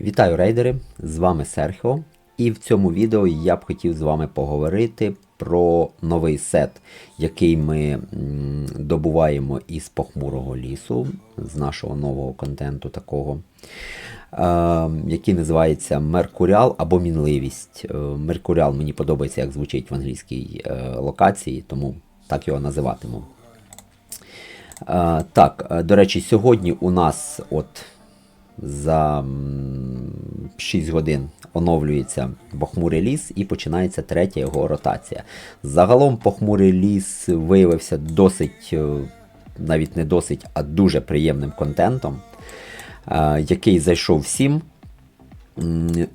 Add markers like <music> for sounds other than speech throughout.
Вітаю рейдери! З вами Серхіо. І в цьому відео я б хотів з вами поговорити про новий сет, який ми добуваємо із похмурого лісу, з нашого нового контенту такого, е, який називається Меркуріал або Мінливість. Е, Меркуріал мені подобається, як звучить в англійській е, локації, тому так його називатиму. Так, до речі, сьогодні у нас от за 6 годин оновлюється похмурий ліс і починається третя його ротація. Загалом похмурий ліс виявився досить, е, навіть не досить, а дуже приємним контентом, е, який зайшов всім.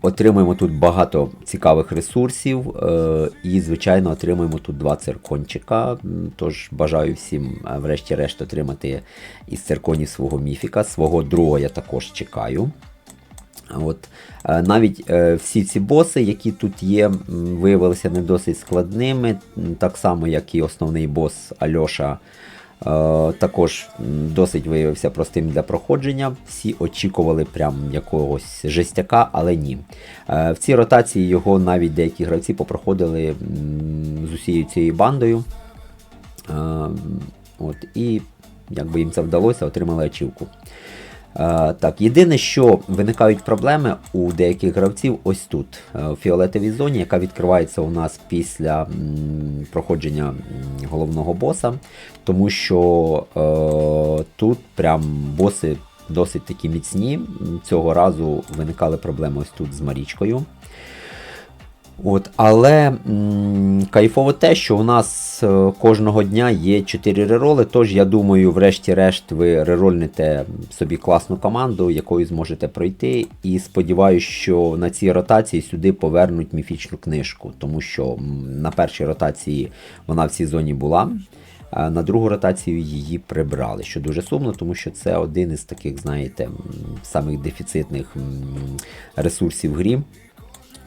Отримуємо тут багато цікавих ресурсів е, і, звичайно, отримуємо тут два циркончика. Тож бажаю всім, е, врешті-решт, отримати із цирконів свого міфіка. Свого другого я також чекаю. От, е, навіть всі ці боси, які тут є, виявилися не досить складними, так само, як і основний бос Альоша. Е, також досить виявився простим для проходження. Всі очікували прям якогось жестяка, але ні. Е, в цій ротації його навіть деякі гравці попроходили з усією цією бандою. Е, от, і якби їм це вдалося, отримали ачівку. Е, так, єдине, що виникають проблеми у деяких гравців ось тут, у в фіолетовій зоні, яка відкривається у нас після проходження головного боса, тому що е, тут прям боси досить такі міцні. Цього разу виникали проблеми ось тут з Марічкою. От, але м, кайфово те, що у нас е, кожного дня є 4 рероли, тож я думаю, врешті-решт ви рерольнете собі класну команду, якою зможете пройти. І сподіваюся, що на цій ротації сюди повернуть міфічну книжку, тому що на першій ротації вона в цій зоні була. А на другу ротацію її прибрали, що дуже сумно, тому що це один із таких, знаєте, самих дефіцитних ресурсів грі.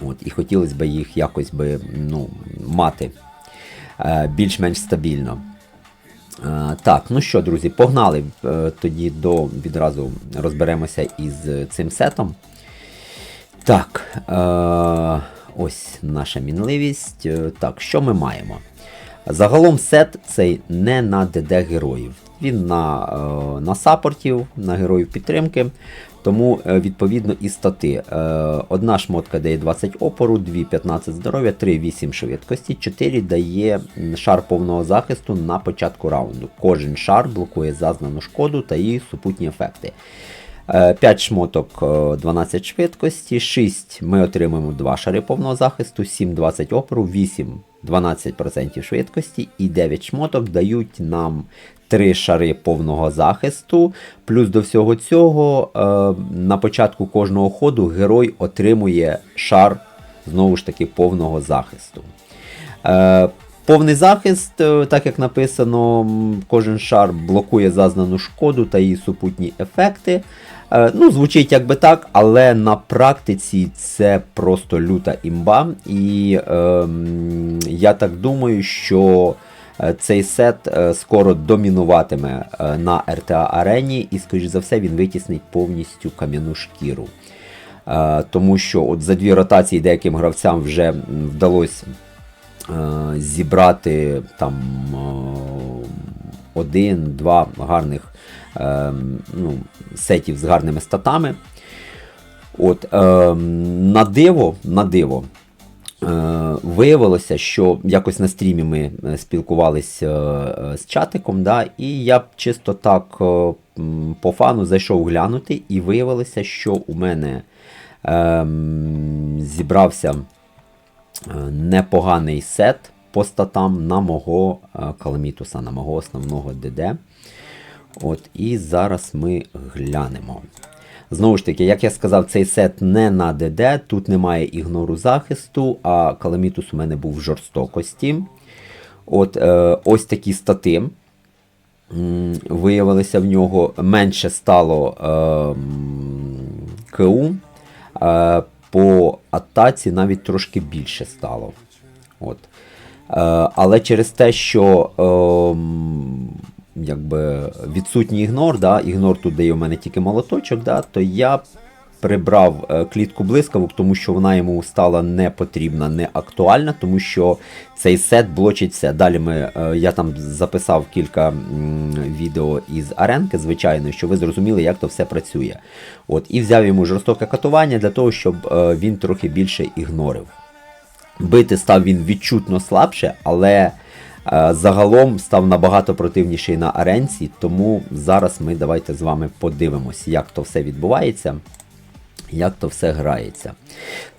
От, і хотілося б їх якось би, ну, мати е, більш-менш стабільно. Е, так, ну що, друзі, погнали е, тоді до відразу розберемося із цим сетом. Так, ось наша мінливість. Так, що ми маємо? Загалом сет цей не на ДД героїв. Він на, на саппортів, на героїв підтримки. Тому, е, відповідно, і стати. Е, Одна шмотка дає 20 опору, 2 15 здоров'я, 3 8 швидкості, 4 дає шар повного захисту на початку раунду. Кожен шар блокує зазнану шкоду та її супутні ефекти. 5 шмоток е, 12 швидкості, 6 ми отримуємо 2 шари повного захисту, 7 20 опору, 8 12% швидкості і 9 шмоток дають нам 3 шари повного захисту. Плюс до всього цього е, на початку кожного ходу герой отримує шар знову ж таки повного захисту. Е, Повний захист, е, так як написано, кожен шар блокує зазнану шкоду та її супутні ефекти. Е, Ну, звучить якби так, але на практиці це просто люта імба. І ем, я так думаю, що е, цей сет е, скоро домінуватиме е, на РТА арені, і, скоріш за все, він витіснить повністю кам'яну шкіру. Е, Тому що от за дві ротації деяким гравцям вже вдалося е, зібрати там е, один-два гарних е, ну, сетів з гарними статами. От, е, на диво, на диво. Е, Виявилося, що якось на стрімі ми е, спілкувалися е, з чатиком, да, і я чисто так е, по фану зайшов глянути, і виявилося, що у мене ем, зібрався е, непоганий сет по статам на мого е, Каламітуса, на мого основного ДД. От, І зараз ми глянемо. Знову ж таки, як я сказав, цей сет не на ДД, тут немає ігнору захисту, а Каламітус у мене був в жорстокості. От е, Ось такі стати. М, Виявилося в нього менше стало е, КУ. Е, по атаці навіть трошки більше стало. От. Е, але через те, що ем, якби відсутній ігнор, да, ігнор тут дає у мене тільки молоточок, да, то я прибрав е, клітку блискавок, тому що вона йому стала не потрібна, не актуальна, тому що цей сет блочить все. Далі ми, е, я там записав кілька відео із аренки, звичайно, що ви зрозуміли, як то все працює. От, і взяв йому жорстоке катування для того, щоб е, він трохи більше ігнорив. Бити став він відчутно слабше, але загалом став набагато противніший на аренці, тому зараз ми давайте з вами подивимось, як то все відбувається, як то все грається.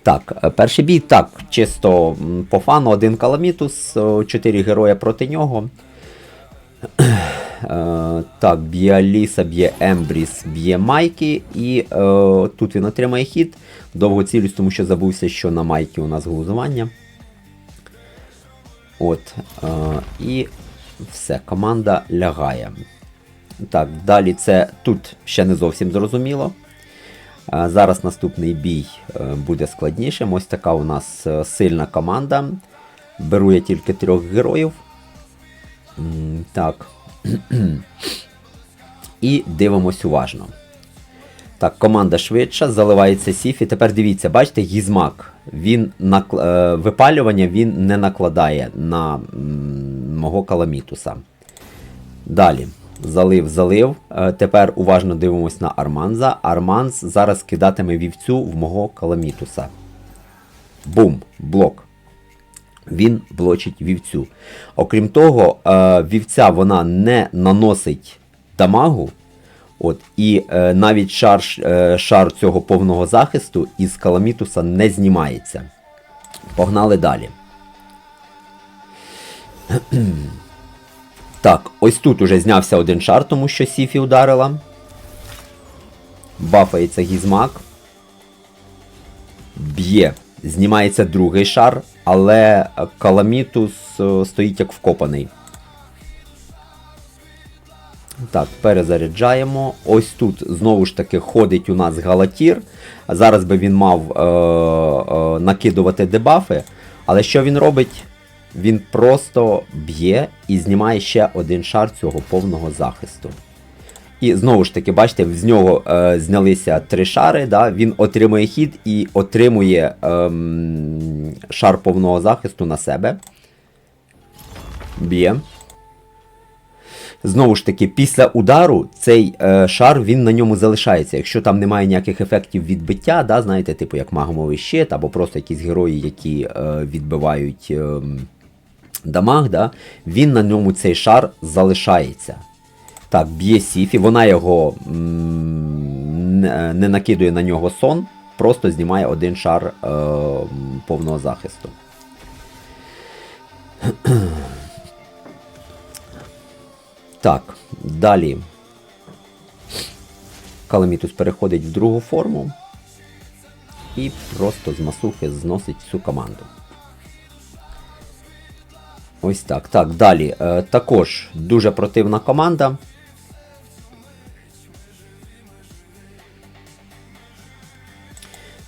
Так, е, перший бій, так, чисто по фану, один каламітус, о, чотири героя проти нього. Е, так, б'є Аліса, б'є Ембріс, б'є Майки, і е, тут він отримає хід. Довго цілюсь, тому що забувся, що на Майки у нас глузування. От, е, і все, команда лягає. Так, далі це тут ще не зовсім зрозуміло. Зараз наступний бій е, буде складнішим. Ось така у нас е, сильна команда. Беру я тільки трьох героїв. Так. І дивимось уважно. Так, команда швидша, заливається Сіфі. Тепер дивіться, бачите, гізмак. Він накл... е, випалювання він не накладає на мого каламітуса. Далі. Залив, залив. Е, Тепер уважно дивимось на Арманза. Арманз зараз кидатиме вівцю в мого каламітуса. Бум! Блок. Він блочить вівцю. Окрім того, е, вівця вона не наносить дамагу. От, і е, навіть шар, шар цього повного захисту із каламітуса не знімається. Погнали далі. Так, ось тут уже знявся один шар, тому що Сіфі ударила. Бафається гізмак. Б'є. Знімається другий шар, але каламітус е, стоїть як вкопаний. Так, перезаряджаємо. Ось тут знову ж таки ходить у нас Галатір. Зараз би він мав е- е- накидувати дебафи. Але що він робить? Він просто б'є і знімає ще один шар цього повного захисту. І знову ж таки, бачите, з нього е, знялися три шари. Да? Він отримує хід і отримує ем, шар повного захисту на себе. Б'є. Знову ж таки, після удару цей е, шар він на ньому залишається. Якщо там немає ніяких ефектів відбиття, да, знаєте, типу як магмовий щит, або просто якісь герої, які е, відбивають е, дамаг, да, він на ньому цей шар залишається. Так, б'є Сіфі, вона його не, накидує на нього сон, просто знімає один шар е, повного захисту. Так, далі. Каламітус переходить в другу форму і просто з масухи зносить всю команду. Ось так. Так, далі. Е, також дуже противна команда.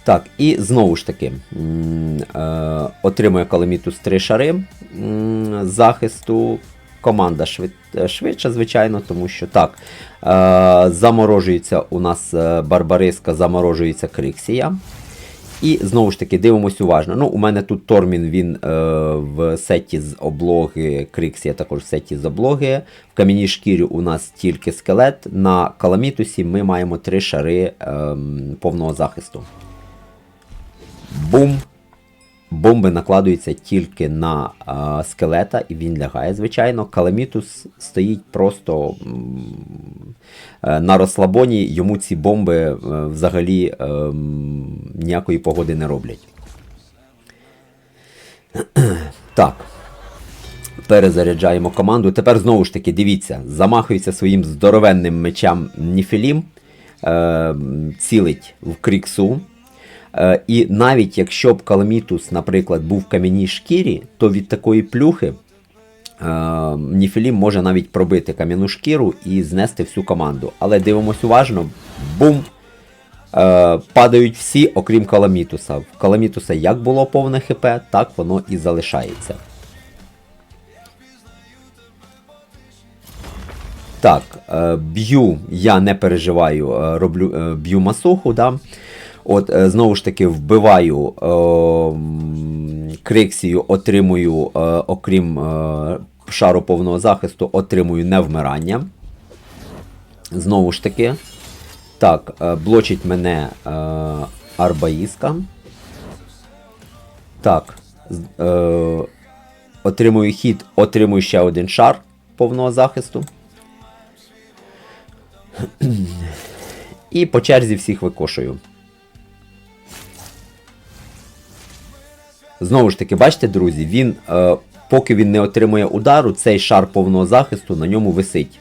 Так, і знову ж таки е, отримує Каламітус три шари м, захисту. Команда швид, е, швидша, звичайно, тому що так. Заморожується у нас Барбариска, заморожується Криксія. І знову ж таки дивимось уважно. Ну, У мене тут Тормін він е, в сеті з облоги, Криксія також в сеті з облоги. В кам'яній шкірі у нас тільки скелет. На Каламітусі ми маємо три шари е, повного захисту. Бум! Бомби накладуються тільки на а, скелета, і він лягає, звичайно. Каламітус стоїть просто е, на розслабоні, йому ці бомби е, взагалі е, ніякої погоди не роблять. <clears throat> Так. Перезаряджаємо команду. Тепер знову ж таки, дивіться, замахується своїм здоровенним мечам Ніфілім, е, цілить в кріксу. Е, І навіть якщо б Каламітус, наприклад, був в кам'яній шкірі, то від такої плюхи е, Ніфілім може навіть пробити кам'яну шкіру і знести всю команду. Але дивимось уважно, бум! Е, Падають всі, окрім Каламітуса. В Каламітуса як було повне ХП, так воно і залишається. Так, е, б'ю, я не переживаю, е, роблю, е, б'ю масуху, да. От, е, знову ж таки, вбиваю е, Криксію, отримую, е, окрім шару повного захисту, отримую невмирання. Знову ж таки. Так, блочить мене е, Арбаїска. Так. Е, отримую хід, отримую ще один шар повного захисту. І по черзі всіх викошую. Знову ж таки, бачите, друзі, він, е, поки він не отримує удару, цей шар повного захисту на ньому висить.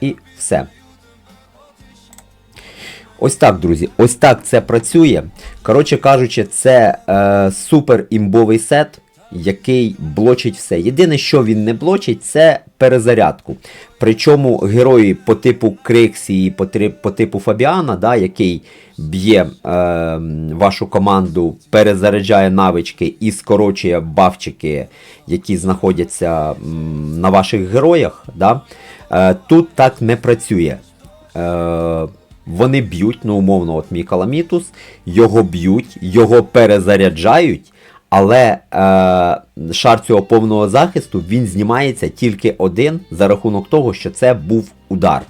І все. Ось так, друзі. Ось так це працює. Коротше кажучи, це е, супер імбовий сет, який блочить все. Єдине, що він не блочить, це перезарядку. Причому герої по типу Криксії, по, три- по типу Фабіана, да, який б'є е, вашу команду, перезаряджає навички і скорочує бафчики, які знаходяться м, на ваших героях. Да, е, тут так не працює. Е, вони б'ють, ну умовно, от мій Каламітус, його б'ють, його перезаряджають, але е, шар цього повного захисту він знімається тільки один за рахунок того, що це був удар.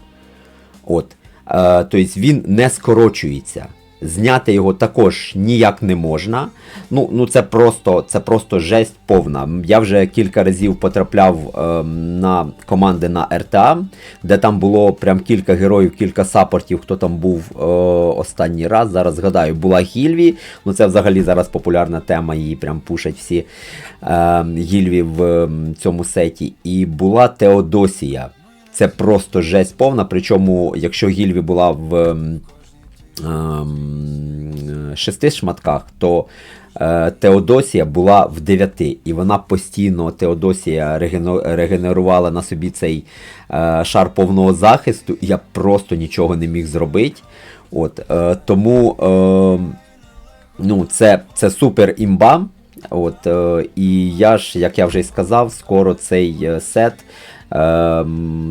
От. Е, тобто він не скорочується. Зняти його також ніяк не можна. Ну, ну це просто це просто жесть повна. Я вже кілька разів потрапляв е, на команди на РТА, де там було прям кілька героїв, кілька саппортів, хто там був е, останній раз. Зараз згадаю, була Гільві. Ну це взагалі зараз популярна тема, її прям пушать всі е, Гільві в ем, цьому сеті. І була Теодосія. Це просто жесть повна. Причому, якщо Гільві була в шести шматках, то е, Теодосія була в дев'яти. І вона постійно, Теодосія регенерувала на собі цей е, шар повного захисту, я просто нічого не міг зробити. От, е, тому е, ну, це, це супер імба. От, е, і я ж, як я вже й сказав, скоро цей е, сет е,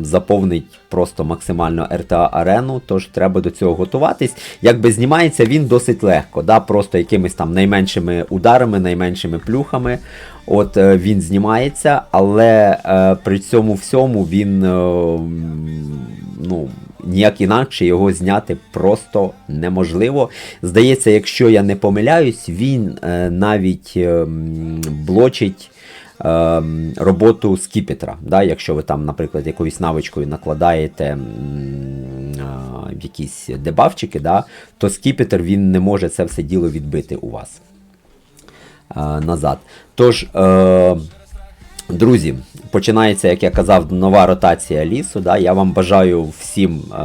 заповнить просто максимально RTA арену, тож треба до цього готуватись. Якби знімається він досить легко, да, просто якимись там найменшими ударами, найменшими плюхами. От е, він знімається, але е, при цьому всьому він е, ну, ніяк інакше його зняти просто неможливо. Здається, якщо я не помиляюсь, він е, навіть е, блочить роботу скіпетра. Да? Якщо ви там, наприклад, якоюсь навичкою накладаєте м, якісь дебафчики, да? то скіпетр він не може це все діло відбити у вас е, назад. Тож, е, друзі, починається, як я казав, нова ротація лісу. Да? Я вам бажаю всім е,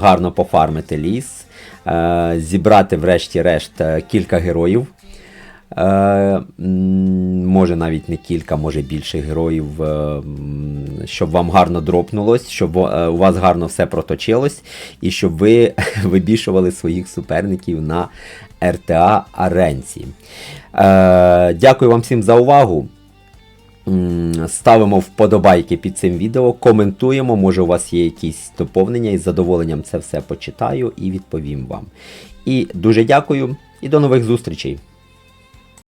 гарно пофармити ліс, е, зібрати, врешті-решт, е, кілька героїв. Е, може навіть не кілька, може більше героїв, е, щоб вам гарно дропнулось, щоб е, у вас гарно все проточилось, і щоб ви <laughs> вибішували своїх суперників на РТА Аренці. Дякую вам всім за увагу. Ставимо вподобайки під цим відео, коментуємо, може у вас є якісь доповнення, і з задоволенням це все почитаю і відповім вам. І дуже дякую і до нових зустрічей!